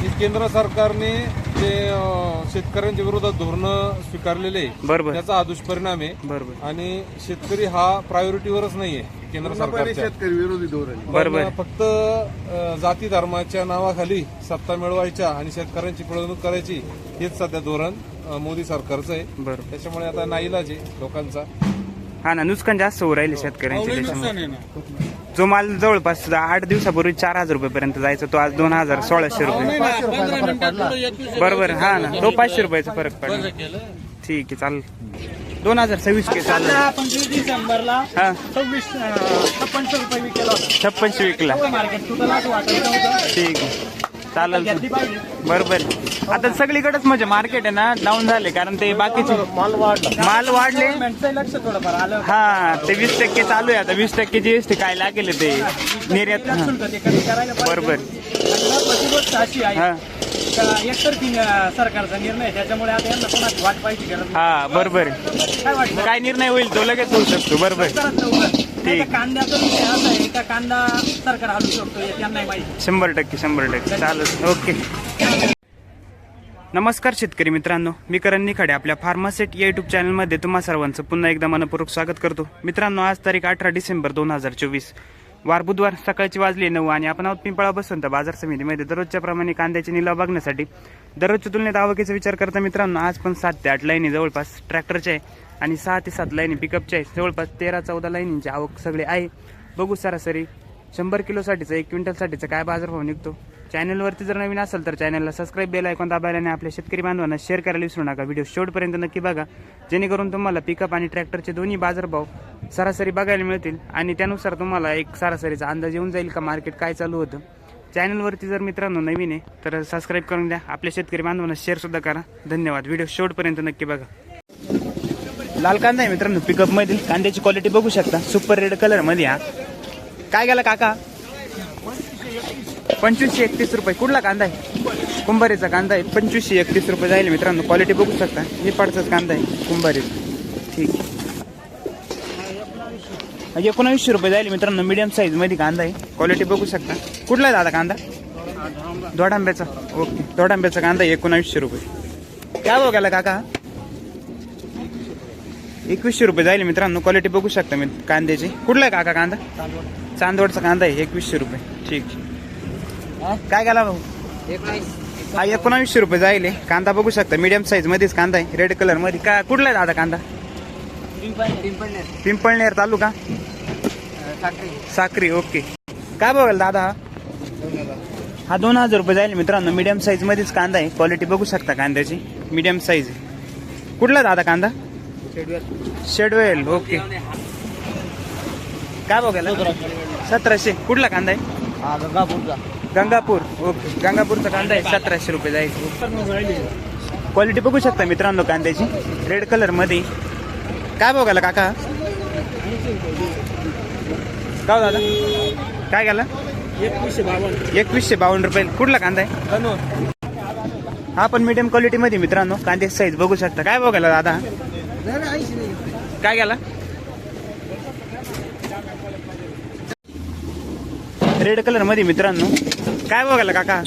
की केंद्र सरकारने जे शेतकऱ्यांच्या विरोधात धोरणं स्वीकारलेले आहे, बरोबर त्याचा हा दुष्परिणाम आहे. बरोबर आणि शेतकरी हा प्रायोरिटीवरच नाहीये केंद्र सरकारच्या. शेतकरी विरोधी धोरण पण बरोबर. फक्त अं, जाती धर्माच्या नावाखाली सत्ता मिळवायच्या आणि शेतकऱ्यांची पिळवणूक करायची हेच सध्या धोरण अं, मोदी सरकारचं आहे. बरोबर त्याच्यामुळे आता नाईलाज आहे लोकांचा. हा ना नुकसान जास्त होऊ राहिले शेतकऱ्यांचे त्याच्यामुळे जो माल जवळपास आठ दिवसापूर्वी चार हजार रुपयेपर्यंत जायचा तो आज दोन हजार सोळाशे रुपये. बरोबर हा ना तो पाचशे रुपयाचा फरक पडला. ठीक आहे चालेल. दोन हजार सव्वीस के चालेल. आपण डिसेंबरला हा. सव्वीस छप्पनशे रुपये विकेला छप्पनशे विकला. मार्केट तुला ठीक आहे. चालेल. बरोबर. आता सगळीकडेच म्हणजे मार्केट आहे ना डाऊन झाले कारण ते बाकीचे माल वाढला. माल वाढले. हा ते वीस टक्के चालू आहे. आता वीस टक्के जीएसटी काय लागेल ते? निर्यात. बरोबर. हा. सरकारचा निर्णय. त्याच्यामुळे आता यांना कोणाची वाट पाहिजे. हा बरोबर. काय वाटतं? काय निर्णय होईल तो लगेच होऊ शकतो. बरोबर. नाही तर कांद्याचा विषय असा आहे का कांदा सरकार हलू शकतो हे माहिती शंभर टक्के शंभर टक्के. चालेल. ओके. नमस्कार शेतकरी मित्रांनो. मी करण निखाडे आपल्या फार्मासेट या युट्यूब चॅनलमध्ये तुम्हा सर्वांचं पुन्हा एकदा मनपूर्वक स्वागत करतो. मित्रांनो आज तारीख अठरा डिसेंबर दोन हजार चोवीस. वार बुधवार सकाळची वाजली नऊ आणि आपण आहोत पिंपळा बसवंत बाजार समितीमध्ये. दररोजच्या प्रमाणे कांद्याचे निलाव बघण्यासाठी दररोजच्या तुलनेत आवकीचा विचार करता मित्रांनो आज पण सात ते आठ लाईनी जवळपास ट्रॅक्टरचे आहे आणि सहा ते सात लाईनी पिकअपच्या आहेत. जवळपास तेरा चौदा लाईनींची आवक सगळे आहे. बघू सरासरी शंभर किलोसाठीचा एक क्विंटलसाठीचा काय बाजारभाव निघतो. चॅनलवरती जर नवीन असेल तर चॅनलला सबस्क्राईब बेल ऐकून दाबायला आणि आपल्या शेतकरी बांधवांना शेअर करायला विसरू नका. व्हिडिओ शेवटपर्यंत नक्की बघा. जेणेकरून तुम्हाला पिकअप आणि ट्रॅक्टरचे दोन्ही बाजारभाव सरासरी बघायला मिळतील आणि त्यानुसार तुम्हाला एक सरासरीचा अंदाज येऊन जाईल का मार्केट काय चालू होतं. चॅनलवरती जर मित्रांनो नवीन आहे तर सबस्क्राईब करून द्या. आपल्या शेतकरी बांधवांना शेअरसुद्धा करा. धन्यवाद. व्हिडिओ शेवटपर्यंत नक्की बघा. लाल कांदा आहे मित्रांनो पिकअप मधील. कांद्याची क्वालिटी बघू शकता. सुपर रेड कलरमध्ये हा. काय गेला काका? पंचवीसशे एकतीस रुपये. कुठला कांदा आहे? कुंभारीचा कांदा आहे. पंचवीसशे एकतीस रुपये जाईल मित्रांनो. क्वालिटी बघू शकता. हे पाडचाच कांदा आहे. कुंभारी ठीक. एकोणावीसशे रुपये जाईल मित्रांनो. मिडियम साईजमध्ये कांदा आहे. क्वालिटी बघू शकता. कुठला आहे दादा कांदा? दोडांब्याचा. ओके दोडांब्याचा कांदा आहे एकोणावीसशे रुपये. काय बघायला काका? एकवीसशे रुपये जाईल मित्रांनो. क्वालिटी बघू शकता मी कांद्याची. कुठला आहे काका कांदा? चांदवडचा कांदा आहे. एकवीसशे रुपये. ठीक. काय गेला भाऊ? हा एकोणावीसशे रुपये जाईल. कांदा बघू शकता. मीडियम साईज मध्येच कांदा आहे. रेड कलरमध्ये. काय कुठला आहे दादा कांदा? पिंपळनेर. तालुका? साक्री. ओके. काय बघाल दादा हा? दोन हजार रुपये जाईल मित्रांनो. मीडियम साईज मध्येच कांदा आहे. क्वालिटी बघू शकता कांद्याची. मीडियम साईज कुठला दादा कांदा? शेडवेल. ओके. काय बघायला सतराशे. कुठला कांदा आहे? गंगापूर ओके. गंगापूरचा कांदा आहे सतराशे रुपये जाईल. क्वालिटी बघू शकता मित्रांनो कांद्याची. रेड कलरमध्ये. काय बघायला काका? का हो दादा? काय गेला? एकवीसशे बावन्न. एकवीसशे बावन्न रुपये. कुठला कांदा आहे? हा पण मीडियम क्वालिटी मध्ये मित्रांनो कांद्याची साईज बघू शकता. काय बघायला दादा? काय गेला? रेड कलरमध्ये मित्रांनो. काय बघायला काका?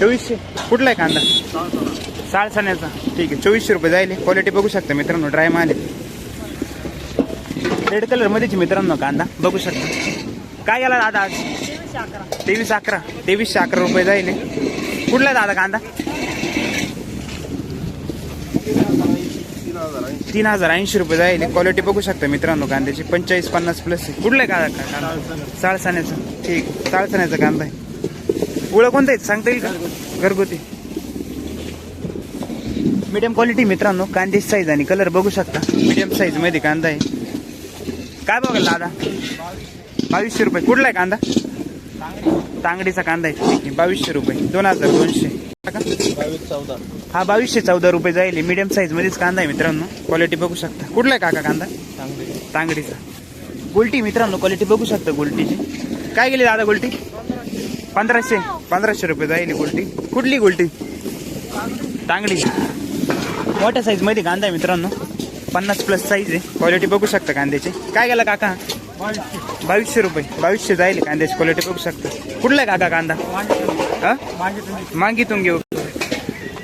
चोवीसशे. कुठला आहे कांदा? साळसाण्याचा ठीक आहे. चोवीसशे रुपये जाईल क्वालिटी बघू शकता मित्रांनो. ड्राय माल रेड कलर मध्येच मित्रांनो कांदा. बघू शकता. काय गेला दादा आज? तेवीस अकरा. तेवीसशे अकरा रुपये जाईल कुठला आहे दादा कांदा? तीन हजार ऐंशी रुपये जाईल. क्वालिटी बघू शकता मित्रांनो कांद्याची पंचेचाळीस पन्नास प्लस कुठला आहे कांदा साळसाण्याचा ठीक साळसाण्याचा कांदा आहे. उळं कोणतं आहे? सांगता येईल का? घरगुती. मीडियम क्वालिटी मित्रांनो कांद्याची साईज आणि कलर बघू शकता. मीडियम साईजमध्ये कांदा आहे. काय बघाल दादा? बावीसशे रुपये. कुठला आहे कांदा? तांगडीचा कांदा आहे. ठीक आहे बावीसशे रुपये. दोन हजार दोनशे. चौदा हा बावीसशे चौदा रुपये जाईल. मीडियम साईज मध्येच कांदा आहे मित्रांनो. क्वालिटी बघू शकता. कुठला आहे काका कांदा? तांगडीचा. गुलटी मित्रांनो. क्वालिटी बघू शकता गुलटीची. काय गेली दादा गुलटी? पंधराशे. पंधराशे रुपये जाईल गुलटी. कुठली गुलटी? तांगडी. मोठ्या साईजमध्ये कांदा आहे मित्रांनो. पन्नास प्लस साईज आहे. क्वालिटी बघू शकता कांद्याची. काय गेला काका? बावीसशे रुपये. बावीसशे जाईल कांद्याची क्वालिटी बघू शकता. कुठला आहे काका कांदा? हा? मागितून घेऊ.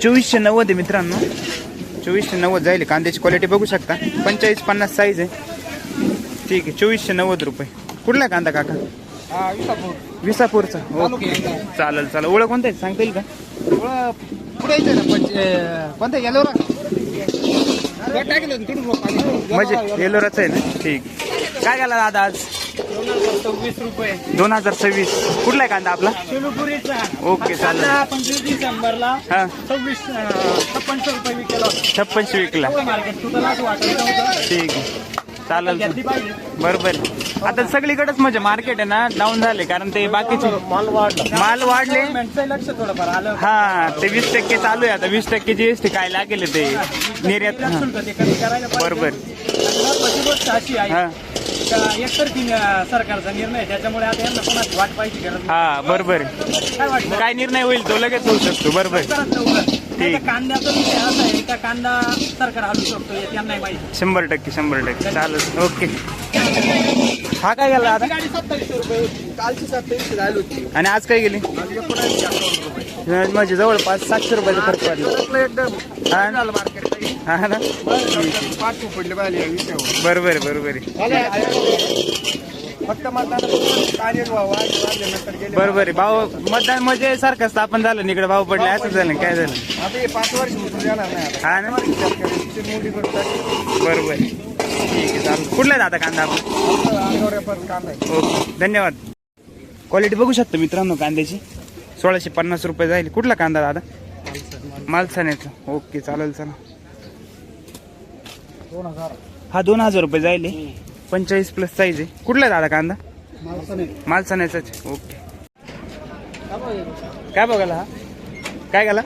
चोवीसशे नव्वद आहे मित्रांनो. चोवीसशे नव्वद जाईल कांद्याची क्वालिटी बघू शकता. पंचेचाळीस पन्नास साईज आहे. ठीक आहे चोवीसशे नव्वद रुपये. कुठला कांदा काका? विसापूरचा. ओके. चालेल चालेल. ओळख कोणता आहे? सांगता येईल का? पुढे यायचं ना कोणतं गेलो म्हणजे येलोराचं आहे ना? ठीक. काय गेला दादा आज? सव्वीस रुपये. दोन हजार सव्वीस. कुठला आहे कांदा आपला? ओके, चालेल. कांदा पंचवीस डिसेंबरला हा. सव्वीस छप्पनशे रुपये विकेला छप्पनशे विकला. मार्केट? तुला ठीक आहे. चालेल. बरोबर. आता सगळीकडेच म्हणजे मार्केट आहे ना डाऊन झाले कारण ते बाकीचे माल वाढला. माल वाढले. हा ते वीस टक्के चालू आहे. आता वीस टक्के जीएसटी काय लागेल ते? निर्यात. बरोबर. हा. सरकारचा निर्णय. त्याच्यामुळे आता यांना कोणाची वाट पाहिजे. हा बरोबर. काय वाटतं? काय निर्णय होईल तो लगेच होऊ शकतो. बरोबर. नाही तर कांद्याचा विषय असा आहे का कांदा सरकार हलू शकतो हे त्यांना नाही माहिती शंभर टक्के शंभर टक्के. चालेल. ओके. हा काय गेला आता? गाडी सत्तावीसशे रुपये होती. कालची सत्तावीसशे झाली होती. आणि आज काय गेली? आज एकोणऐंशी अकाउंट रुपये. म्हणजे जवळपास सातशे रुपयाचा फरक पडला. आपलं एकदम हा? झालं मार्केट काही हा ना? पाच पडले पाहिजे या विषयावर. बरोबर आहे बरोबर आहे फक्त मतदान कार्य गेले बरोबर आहे भाऊ मतदान म्हणजे सारखं स्थापन झालं इकडे भाऊ पडले. असं झालं काय झालं? आता हे पाच वर्ष येणार नाही आता. हा ना? करतात बरोबर आहे ठीक आहे चालेल. कुठला आहे दादा कांदा आपण? आठवड्यापर्यंत काम आहे. ओके. धन्यवाद. क्वालिटी बघू शकतो मित्रांनो कांद्याची. सोळाशे पन्नास रुपये जाईल. कुठला कांदा दादा? मालसाण्याचा. ओके चालेल चला. दोन हजार. हा दोन हजार रुपये जाईल पंचेचाळीस प्लस साईज आहे. कुठला दादा कांदा? मालसाण्याचाच ओके. काय बघायला हा? काय गेला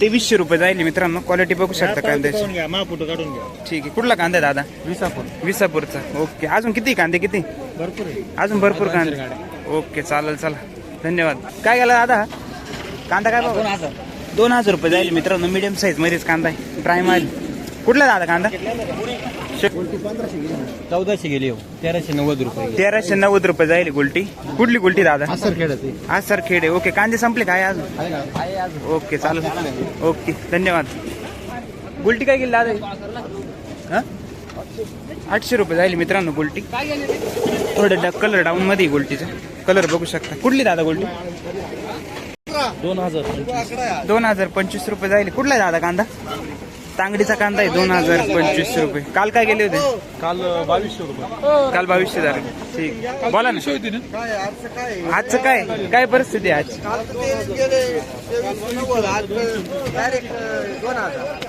तेवीसशे रुपये जाईल मित्रांनो. क्वालिटी बघू शकता कांद्याची. घ्या. महापुट काढून घ्या. ठीक आहे. कुठला कांदा दादा? विसापूर. विसापूरचा. ओके. अजून किती कांदे किती? भरपूर अजून भरपूर कांदे. ओके चालेल चला. धन्यवाद. काय गेला दादा? कांदा काय बघा? दोन हजार. रुपये जाईल मित्रांनो. मीडियम साईज मध्येच कांदा आहे. ड्राय माल कुठला दादा कांदा? चौदाशे गेली हो. तेराशे नव्वद रुपये तेराशे नव्वद रुपये जाईल गुलटी. कुठली गुलटी दादा? आज सर खेडे ओके कांदे संपले काय अजून? ओके चालेल. ओके धन्यवाद. गुलटी काय गेली दादा? हा? आठशे रुपये जाईल मित्रांनो गुलटी. थोडं कलर डाऊन मध्ये गुलटीचा. कलर बघू शकता. कुठली दादा गुलटी? दोन हजार दोन हजार पंचवीस रुपये जाईल. कुठला दादा कांदा? तांगडीचा कांदा आहे दोन हजार पंचवीस रुपये. काल काय गेले होते? काल बावीसशे रुपये. काल बावीसशे झाले. ठीक. बोला ना. काय आजचं काय? आजचं काय काय परिस्थिती आहे आज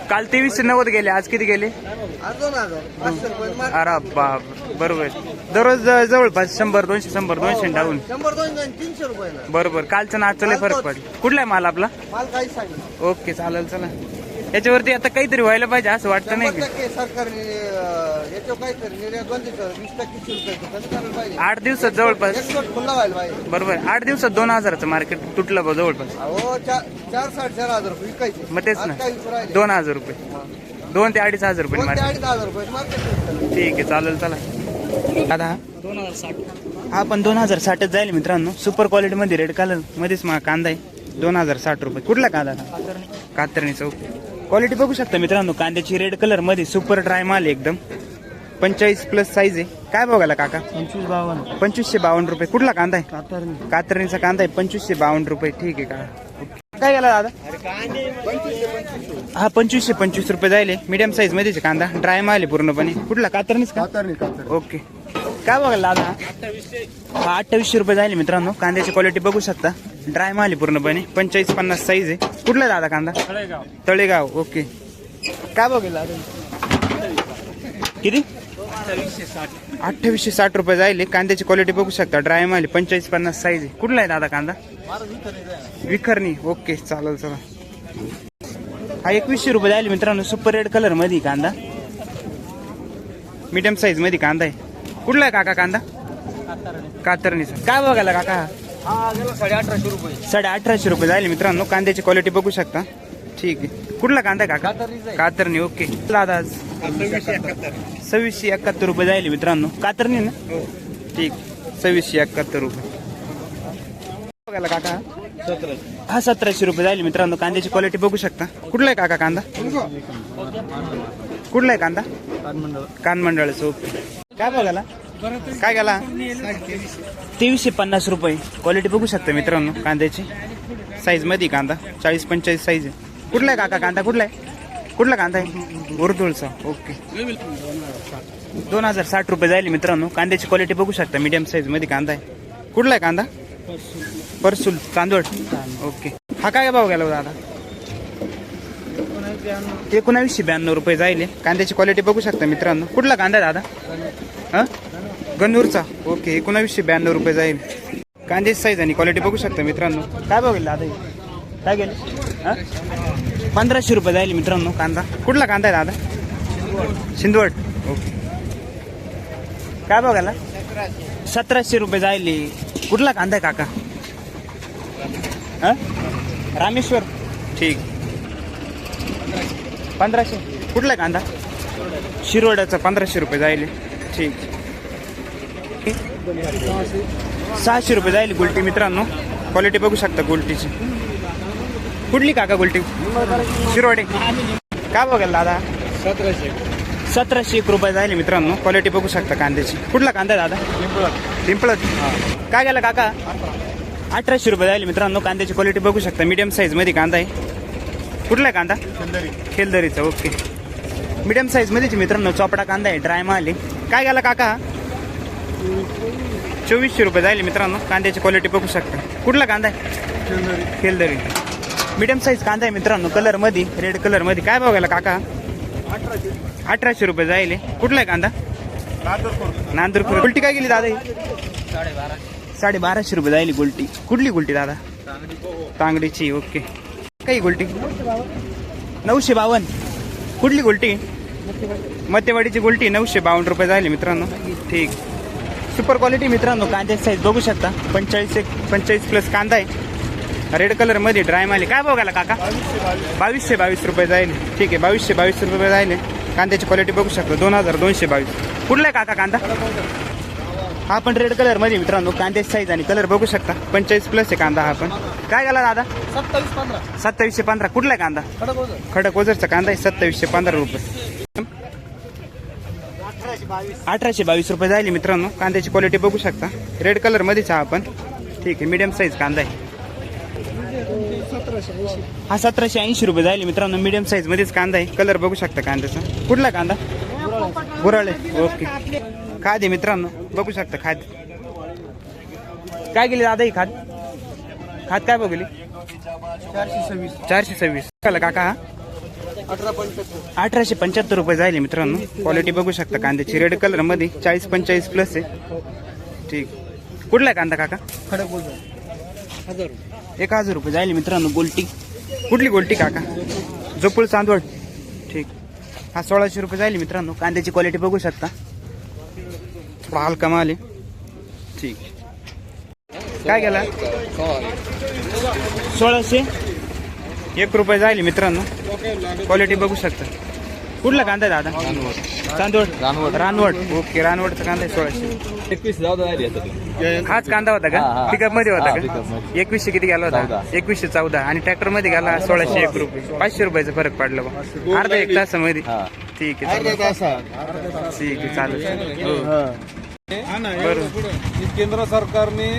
काल तेवीसशे नव्वद गेले आज किती गेले. अरे बाप बरोबर. दररोज जवळपास शंभर दोनशे शंभर दोनशे डाऊन. बरोबर. कालचं ना आजचं लय फरक पडला. कुठला आहे माल आपला? ओके चालेल चला. याच्यावरती आता काहीतरी व्हायला पाहिजे असं वाटतं नाही शंभर का टक्के सरकारने अं, याच्यावर काहीतरी निर्यात बंदी कर वीस टक्के शुल्क आहे, ते कमी करायला पाहिजे. आठ दिवसात जवळपास. एक्सपोर्ट खुल्ला व्हायला पाहिजे. बरोबर. आठ दिवसात दोन हजाराचं मार्केट तुटलं बा जवळपास. अहो चार चार साडेचार हजार रुपये विकायचे. मग तेच आज ना. काय विकू राहिले? दोन हजार रुपये. दोन ते अडीच हजार रुपये दोन ते मार्केट. अडीच हजार रुपये मार्केट ठीक आहे चालेल चला. दादा? दोन हजार साठ हा पण दोन हजार साठच जाईल मित्रांनो. सुपर क्वालिटी मध्ये रेड कलर मध्येच मा कांदा आहे. दोन हजार साठ रुपये. कुठला कांदा? कातरणी चौक. क्वालिटी बघू शकता मित्रांनो कांद्याची रेड कलरमध्ये सुपर ड्राय माल आहे एकदम. पंचेचाळीस प्लस साईज आहे. काय बघायला काका? पंचवीस बावन्न. पंचवीसशे बावन्न रुपये. कुठला कांदा आहे? कातर कातरणीचा कांदा आहे. पंचवीसशे बावन्न रुपये. ठीक आहे का ओके. काय गेला दादा? हा पंचवीसशे पंचवीस रुपये जायले. मीडियम साईज मध्येच कांदा. ड्राय माल आहे पूर्णपणे. कुठला? कातरणीच का? कातरणी कातरणी. ओके काय बघायला हा अठ्ठावीसशे रुपये जाईल मित्रांनो. कांद्याची क्वालिटी बघू शकता. ड्राय माल पूर्णपणे. पंचेचाळीस पन्नास साईज आहे. कुठला आहे दादा कांदा? तळेगाव. तळेगाव ओके काय बघेल दादा किती? अठ्ठावीसशे साठ रुपये जाईल कांद्याची क्वालिटी बघू शकता. ड्राय माल पंचेचाळीस पन्नास साईज आहे. कुठला आहे दादा कांदा? विखरणी. ओके चालेल चला. हा एकवीसशे रुपये जाईल मित्रांनो. सुपर रेड कलरमध्ये कांदा. मीडियम साईजमध्ये कांदा आहे. कुठला आहे काका कांदा? कातरणीचा काय बघायला काका? हा? हा साडे अठराशे रुपये. साडे अठराशे रुपये जाईल मित्रांनो. कांद्याची क्वालिटी बघू शकता. ठीक आहे. कुठला कांदा काका? कातरणी ओके दादा सव्वीसशे एकाहत्तर. रुपये जाईल मित्रांनो. कातरणी ना? ठीक. सव्वीसशे एकाहत्तर रुपये. बघायला काका? हा सतराशे रुपये जाईल मित्रांनो. कांद्याची क्वालिटी बघू शकता. कुठला आहे काका कांदा? कुठला आहे कांदा? कान मंडळाचं ओके काय बघायला काय गेला? तेवीसशे पन्नास रुपये. क्वालिटी बघू शकता मित्रांनो कांद्याची. साईजमध्ये कांदा. चाळीस पंचेचाळीस साईज आहे. कुठला आहे काका कांदा? कुठला आहे? कुठला कांदा आहे? उर्दुळचा ओके दोन हजार साठ रुपये जाईल मित्रांनो. कांद्याची क्वालिटी बघू शकता. मीडियम साईजमध्ये कांदा आहे. कुठला आहे कांदा? परसूल. चांदवड ओके हा काय भाव गेला हो दादा? एकोणावीसशे ब्याण्णव. रुपये जाईल कांद्याची क्वालिटी बघू शकता मित्रांनो. कुठला कांदा दादा? हा? गन्नूरचा ओके एकोणावीसशे ब्याण्णव रुपये जाईल कांद्याची साईज आणि क्वालिटी बघू शकता मित्रांनो. काय बघेल दादा काय गेले? पंधराशे रुपये जाईल मित्रांनो कांदा. कुठला कांदा आहे दादा? शिंदवड. ओके काय बघायला सतराशे रुपये जाईल कुठला कांदा आहे काका? हां? रामेश्वर. ठीक. पंधराशे. कुठला कांदा? शिरोड्याचा पंधराशे रुपये जायले. ठीक. सहाशे रुपये जाईल गुलटी मित्रांनो. क्वालिटी बघू शकता गुलटीची. कुठली काका गुलटी? शिरोडे. काय बघायला दादा? सतराशे. सतराशे एक रुपये जाईल मित्रांनो. क्वालिटी बघू शकता कांद्याची. कुठला कांदा दादा? पिंपळत काय गेला काका? अठराशे रुपये जाईल मित्रांनो. कांद्याची क्वालिटी बघू शकता. मीडियम साईजमध्ये कांदा आहे. कुठला आहे कांदा? खेलदरीचा ओके. मीडियम साईज मध्येच मित्रांनो चोपडा कांदा आहे ड्राय माल आहे. काय गेला काका? चोवीसशे रुपये जाईल मित्रांनो कांद्याची क्वालिटी बघू शकता. कुठला कांदा आहे? खेलदरी. मीडियम साईज कांदा आहे मित्रांनो कलरमध्ये रेड कलरमध्ये काय बघायला काका? अठराशे. रुपये जाईल कुठला आहे कांदा? नांदूरपूर. गुलटी काय गेली दादा ही? साडे बाराशे रुपये जाईल गुलटी कुठली गुलटी दादा? तांगडीची ओके. काही गुलटी नऊशे बावन्न. कुठली गुलटी मतेवाडीची गुलटी नऊशे बावन्न रुपये जाईल मित्रांनो. ठीक. सुपर क्वालिटी मित्रांनो कांद्याची साईज बघू शकता. पंचेचाळीस एक पंचेचाळीस प्लस कांदा आहे. रेड कलरमध्ये ड्राय माल काय बघायला काका? बावीसशे बावीस रुपये जाईल. ठीक आहे बावीसशे बावीस रुपये जाईल. कांद्याची क्वालिटी बघू शकतो. दोन हजार दोनशे बावीस. कुठला आहे काका कांदा? हा पण रेड कलरमध्ये मित्रांनो. कांद्याची साईज आणि कलर बघू शकता. पंचेचाळीस प्लस आहे कांदा हा पण. काय गेला दादा? सत्तावीस पंधरा. सत्तावीसशे पंधरा. कुठला आहे कांदा? खडक ओझरचा कांदा आहे. सत्तावीसशे पंधरा रुपये. अठराशे बावीस रुपये जाईल मित्रांनो. कांद्याची क्वालिटी बघू शकता. रेड कलर मध्येच हा आपण. ठीक आहे मीडियम साईज कांदा आहे. हा सतराशे ऐंशी रुपये जाईल मित्रांनो. मीडियम साईज मध्येच कांदा आहे. कलर बघू शकता कांद्याचा. कुठला कांदा? गुराळे. ओके खाद आहे मित्रांनो. बघू शकता खाद काय गेली दादा ही खाद खाद काय बघली? चारशे सव्वीस. चारशे सव्वीस काला काका हा. अठरा पंच्याहत्तर अठराशे पंच्याहत्तर रुपये जाईल मित्रांनो. क्वालिटी बघू शकता कांद्याची. रेड कलरमध्ये चाळीस पंचेचाळीस प्लस आहे. ठीक. कुठला आहे कांदा काका? हजार एक हजार रुपये जाईल मित्रांनो गोल्टी. कुठली गोल्टी काका? जोपूळ चांदवड. ठीक. हा सोळाशे रुपये जाईल मित्रांनो. कांद्याची क्वालिटी बघू शकता. थोडा हलका माल आहे. ठीक. काय गेला सोळाशे? एक रुपये जाईल मित्रांनो. क्वालिटी बघू शकता. कुठला कांदा आहे दादा? चांदवड? रानवड. ओके रानवडचा कांदा आहे सोळाशे. एकवीस हाच कांदा होता का. पिकअपमध्ये होता का. एकवीसशे किती गेला होता. एकवीसशे चौदा. आणि ट्रॅक्टरमध्ये गेला सोळाशे एक रुपये. पाचशे रुपयाचा फरक पडला बा. अर्धा एक तासामध्ये. ठीक आहे. ठीक आहे चालेल. हो. बरोबर की केंद्र सरकारने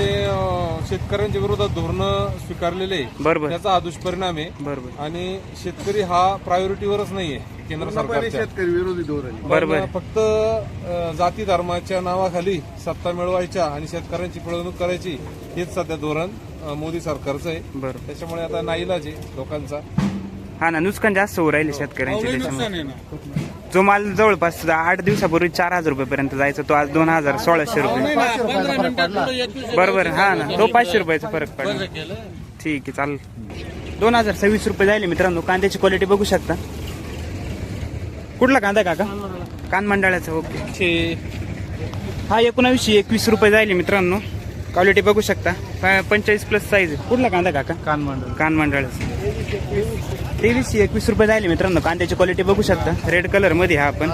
जे शेतकऱ्यांच्या विरोधात धोरणं स्वीकारलेले आहे, बरोबर. त्याचा हा दुष्परिणाम आहे. बरोबर. आणि शेतकरी हा प्रायोरिटीवरच नाहीये केंद्र सरकारच्या. शेतकरी विरोधी धोरण पण बरोबर. फक्त अं, जाती धर्माच्या नावाखाली सत्ता मिळवायच्या आणि शेतकऱ्यांची पिळवणूक करायची हेच सध्या धोरण अं, मोदी सरकारचं आहे. बरोबर. त्याच्यामुळे आता नाईलाज आहे लोकांचा. हा ना नुकसान जास्त होऊ राहिले शेतकऱ्यांचे त्याच्यामुळे. जो माल जवळपास आठ दिवसापूर्वी चार हजार रुपये पर्यंत जायचा तो आज दोन हजार सोळाशे रुपये. बरोबर हा ना तो पाचशे रुपयाचा फरक पडला. ठीक आहे चालेल. दोन हजार सव्वीस रुपये जायले मित्रांनो कांद्याची क्वालिटी बघू शकता. कुठला कांदा काका? कान मंडळाचा ओके. हा एकोणावीसशे एकवीस रुपये जायले मित्रांनो. क्वालिटी बघू शकता. पंचेचाळीस प्लस साईज कुठला कांदा काका? कानमंडळ कान मंडळाचा तेवीसशे एकवीस रुपये जायले मित्रांनो. कांद्याची क्वालिटी बघू शकता. रेड कलरमध्ये हा आपण.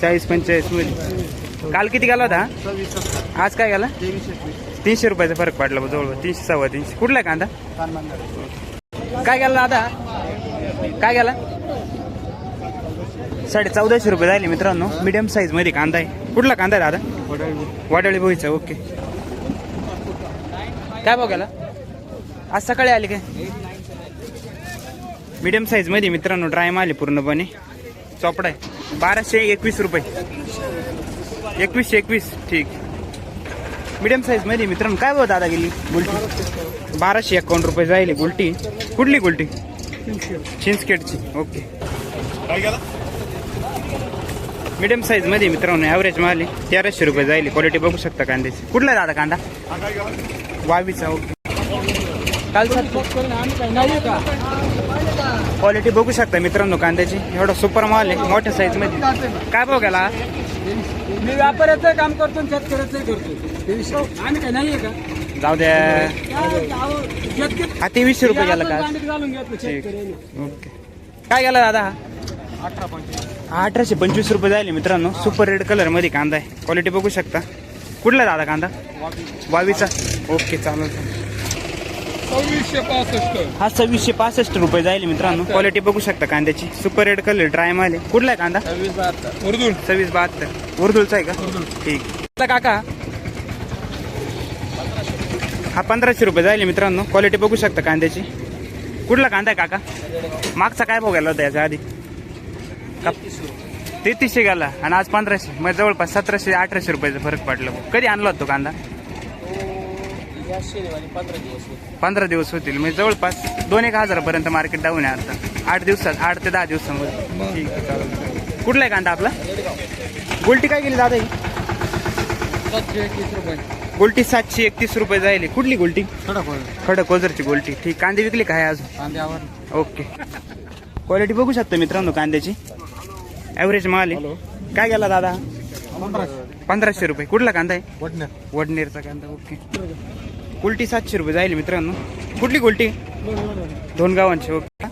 चाळीस पंचेचाळीसमध्ये. काल किती गेला होता? हा? आज काय गेला? तेवीस तीनशे रुपयाचा फरक पडला बा जवळ तीनशे सव्वा तीनशे. कुठला कांदा? काय गेला दादा? काय गेला? साडे चौदाशे रुपये झाले मित्रांनो. मीडियम साईजमध्ये कांदा आहे. कुठला कांदा दादा? वाडळी. बोईचा ओके काय बघायला आज सकाळी आले काय? मीडियम साईजमध्ये मित्रांनो ड्राय माल आहे पूर्णपणे. चोपडा आहे. बाराशे एकवीस रुपये. एकवीसशे एकवीस. ठीक. मीडियम साईजमध्ये मित्रांनो. काय बघ दादा गेली? गुलटी. बाराशे एकावन्न रुपये जाईल गुलटी. कुठली गुलटी? चिंचखेडची. ओके. मीडियम साईजमध्ये मित्रांनो ॲव्हरेज माल आहे. तेराशे रुपये जाईल क्वालिटी बघू शकता कांद्याची. कुठला दादा कांदा? वावीचा ओके. काल क्वालिटी बघू शकता मित्रांनो कांद्याची. एवढा सुपर माल आहे मोठ्या साईजमध्ये. काय भाव गेला? मी व्यापाऱ्याचं काम करतो आणि शेतकऱ्याचं करतो. आम्ही काय नाहीये का? जाऊ द्या. हा तेवीसशे रुपये गेला का? ओके. काय गेला दादा? हा अठराशे पंचवीस रुपये जाईल मित्रांनो. सुपर रेड कलरमध्ये कांदा आहे. क्वालिटी बघू शकता. कुठला दादा कांदा? बावीसचा ओके चालेल. हा सव्वीसशे पासष्ट रुपये जाईल मित्रांनो. क्वालिटी बघू शकता कांद्याची. सुपर रेड कलर ड्राय माल आहे. कुठला आहे कांदा? उर्दूळ सव्वीस बहात्तर. उर्दूलचा आहे का? ठीक. काका? हा पंधराशे रुपये जाईल मित्रांनो. क्वालिटी बघू शकता कांद्याची. कुठला कांदा आहे काका? मागचा काय गेला होता याच्या आधी? तेहतीसशे गेला आणि आज पंधराशे. मग जवळपास सतराशे अठराशे रुपयाचा फरक पडला कधी आणला होता तो कांदा? पंधरा दिवस होतील. म्हणजे जवळपास दोन एक हजारापर्यंत मार्केट डाऊन आहे आता. आठ दिवसात आठ ते दहा दिवसामध्ये. ठीक आहे चालेल. कुठला आहे कांदा आपला? गोल्टी काय गेली दादा ही? गोल्टी सातशे एकतीस रुपये जाईल कुठली गोल्टी? खडक ओझरची गोल्टी. ठीक. कांदे विकले काय अजून? ओके. क्वालिटी बघू शकता मित्रांनो कांद्याची. ॲव्हरेज माल आहे. काय गेला दादा? पंधराशे. रुपये. कुठला कांदा आहे? वडनेरचा कांदा ओके. उलटी सातशे रुपये जाईल मित्रांनो. कुठली गोल्टी दोन गावांची ओके.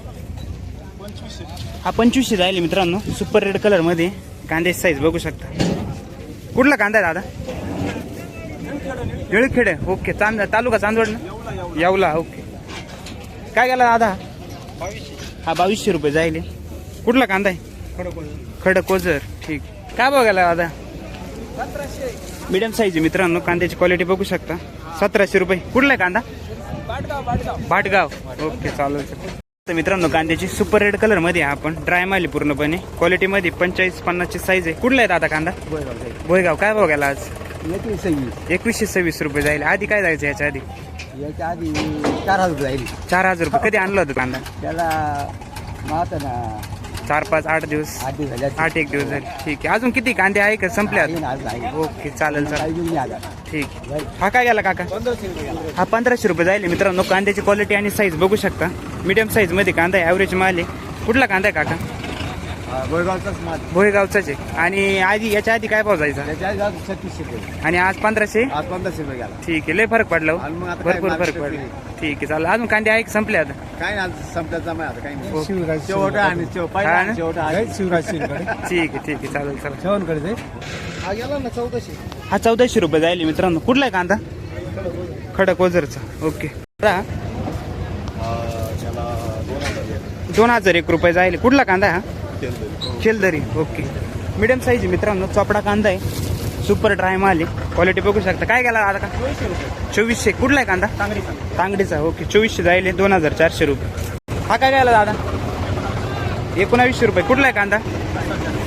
हा पंचवीसशे जाईल मित्रांनो. सुपर रेड कलरमध्ये. कांद्याची साईज बघू शकता. कुठला कांदा आहे दादा? निळखेड आहे. ओके. चांद तालुका चांदवड ना? येवला ओके. काय गेला दादा? हा बावीसशे रुपये जाईल. कुठला कांदा आहे? खडक ओझर ठीक. काय बघायला दादा? मीडियम साईज आहे मित्रांनो कांद्याची क्वालिटी बघू शकता. सतराशे रुपये. कुठला कांदा? भाटगाव ओके चालेल तर मित्रांनो कांद्याची सुपर रेड कलरमध्ये आपण. ड्राय माली पूर्णपणे. क्वालिटी मध्ये पंचेचाळीस पन्नासची साईज आहे. कुठला आहे दादा कांदा? भोयगाव काय बघायला आज? एकवीसशे सव्वीस रुपये जाईल आधी काय जायचं याच्या आधी? याच्या आधी चार हजार जाईल चार हजार रुपये. कधी आणलं होतं कांदा? त्याला चार पाच आठ दिवस? आठ दिवस झाले. आठ एक दिवस झाले. ठीक आहे. अजून किती कांदे आहे का? संपले आता? आज आहे ओके चालेल चालेल. काही नाही आला. ठीक हा काय गेला काका? हा पंधराशे रुपये जाईल. मित्रांनो कांद्याची क्वालिटी आणि साईज बघू शकता. मीडियम साईजमध्ये कांदा आहे ॲव्हरेज माल आहे. कुठला कांदा आहे काका? गोळगावचाच माल. भोयगावचाच आहे. आणि आधी याच्या आधी काय भाव जायचा? त्याच्या आधी आज छत्तीसशे रुपये आणि आज पंधराशे? आज पंधराशे रुपये गेला. ठीक आहे लय फरक पडला हो. आणि मग आता काय भरपूर फरक पडला? ठीक आहे चालेल. अजून कांदे आहे का? संपले आता? काय आज संपल्यात जमा आता काही ओके. नाही शेवट आणि शेव हा ना? पहिला शेवट आहे. शिवराज शिरकडे ठीक आहे ठीक आहे चालेल चालेल. हा गेला ना चौदाशे. हा चौदाशे रुपये जाईल मित्रांनो. कुठला आहे कांदा? खडक ओझरचा. ओके. आता दोन हजार एक. रुपये जाईल कुठला कांदा आहे हा? खेलदरी ओके. मिडियम साईज मित्रांनो चोपडा कांदा आहे. सुपर ड्राय माल आहे. क्वालिटी बघू शकता. काय गेला आता? का चोवीसशे कुठला आहे कांदा? तांगडीचा. ओके चोवीसशे जाईल. दोन हजार चारशे रुपये. हा काय गेला दादा? एकोणावीसशे रुपये. कुठला आहे कांदा?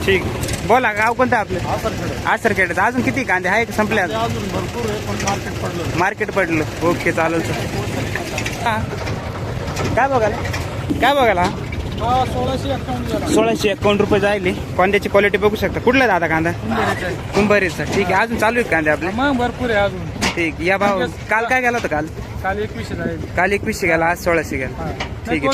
ठीक. बोला गाव कोणतं आहे आपलं? आसरखेड अजून किती कांदे? आहे संपले आता? मार्केट पडलं. ओके चालेल सर हां. काय बघायला? काय बघायला? सोळाशे अकाउंट सोळाशे एकावन्न रुपये जायले. कांद्याची क्वालिटी बघू शकता. कुठला आहे दादा कांदा? कुंभारीचा ठीक आहे अजून चालू आहेत कांदे आपले? मग भरपूर आहे अजून. ठीक या भाव काल काय गेला होता काल? काल एकवीसशे जाईल काल एकवीसशे गेला आज सोळाशे गेला. ठीक आहे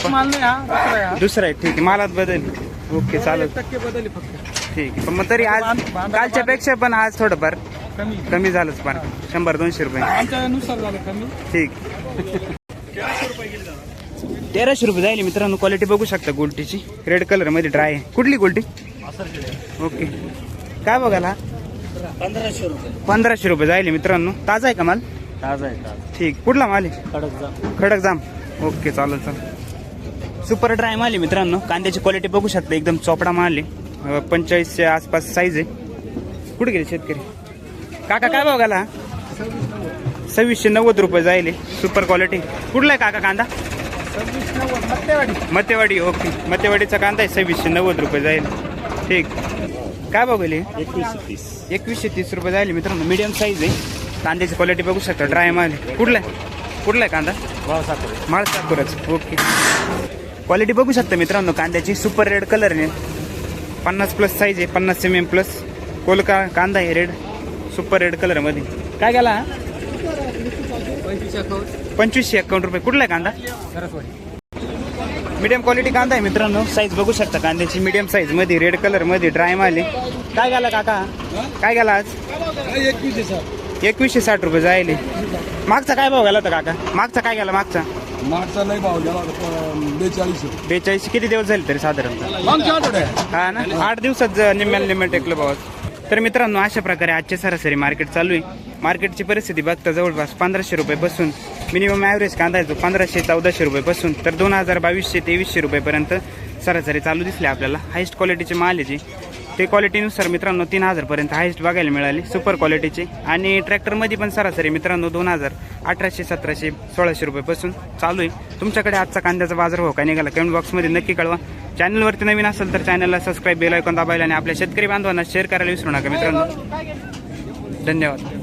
दुसरा आहे आहे. ठीक आहे मालात बदल. ओके चालेल. टक्के फक्त. ठीक आहे पण मग तरी आज कालच्या पेक्षा पण आज थोडंफार कमी. कमी झालंच पण. शंभर दोनशे रुपये. ठीक. तेराशे रुपये जाईल मित्रांनो. क्वालिटी बघू शकता गोल्टीची. रेड कलरमध्ये ड्राय आहे. कुठली गोल्टी? ओके काय बघायला? पंधराशे रुपये. पंधराशे रुपये जाईल मित्रांनो. ताजा आहे का माल? ताजा आहे ठीक. कुठला माल आहे? कडक जा खडक जाम. ओके चालेल चालेल. सुपर ड्राय माल आहे मित्रांनो. कांद्याची क्वालिटी बघू शकता. एकदम चोपडा माल आहे. पंचेचाळीसच्या आसपास साईज आहे. कुठे गेले शेतकरी? काका काय घाला सव्वीसशे नव्वद रुपये जाईल. सुपर क्वालिटी कुठला आहे काका कांदा? मतेवाडी ओके. मतेवाडीचा कांदा आहे सव्वीसशे नव्वद रुपये जाईल. ठीक. काय गेले? एकवीसशे तीस. एकवीसशे तीस रुपये जाईल मित्रांनो. मीडियम साईज आहे. कांद्याची क्वालिटी बघू शकता. ड्राय माल. कुठला आहे? कुठला आहे कांदा? माळ सातपुरच ओके. क्वालिटी बघू शकता मित्रांनो. कांद्याची सुपर रेड कलर आहे. पन्नास प्लस साईज आहे. पन्नास एम एम प्लस कोलका कांदा आहे रेड सुपर रेड कलरमध्ये काय गेला पंचवीसशे अकाउंट रुपये. कुठला आहे कांदा? मीडियम क्वालिटी कांदा आहे मित्रांनो. साईज बघू शकता कांद्याची मीडियम साईजमध्ये रेड कलरमध्ये ड्राय माल आहे. काय गेला काका? काय गेला आज? एकवीसशे साठ रुपये जायले मागचा काय भाव गेला होता काका? मागचा काय गेला मागचा? मागचा नाही भाव गेला बेचाळीस बेचाळीस किती दिवस झाले तरी साधारणतः? हा ना? आठ दिवसात निम्म्याला निम्म्या टेकलं भाव तर मित्रांनो अशा प्रकारे आजचे सरासरी मार्केट चालू आहे. मार्केटची परिस्थिती बघता जवळपास पंधराशे रुपयेपासून मिनिमम ॲव्हरेज कांदा येतो पंधराशे चौदाशे रुपयेपासून तर दोन हजार बावीसशे तेवीसशे रुपयेपर्यंत सरासरी चालू दिसले आपल्याला. हायस्ट क्वालिटीचे माल आहे जे. ते क्वालिटीनुसार मित्रांनो तीन हजारपर्यंत हायस्ट बघायला मिळाली सुपर क्वालिटीचे आणि ट्रॅक्टरमध्ये पण सरासरी मित्रांनो दोन हजार अठराशे सतराशे सोळाशे रुपयेपासून चालू आहे. तुमच्याकडे आजचा कांद्याचा बाजार हो काय निघाला? कमेंट बॉक्समध्ये नक्की कळवा. चॅनलवरती नवीन असेल तर चॅनलला सबस्क्राईब बेल ऐकून दाबायला आणि आपल्या शेतकरी बांधवांना शेअर करायला विसरू नका मित्रांनो. धन्यवाद.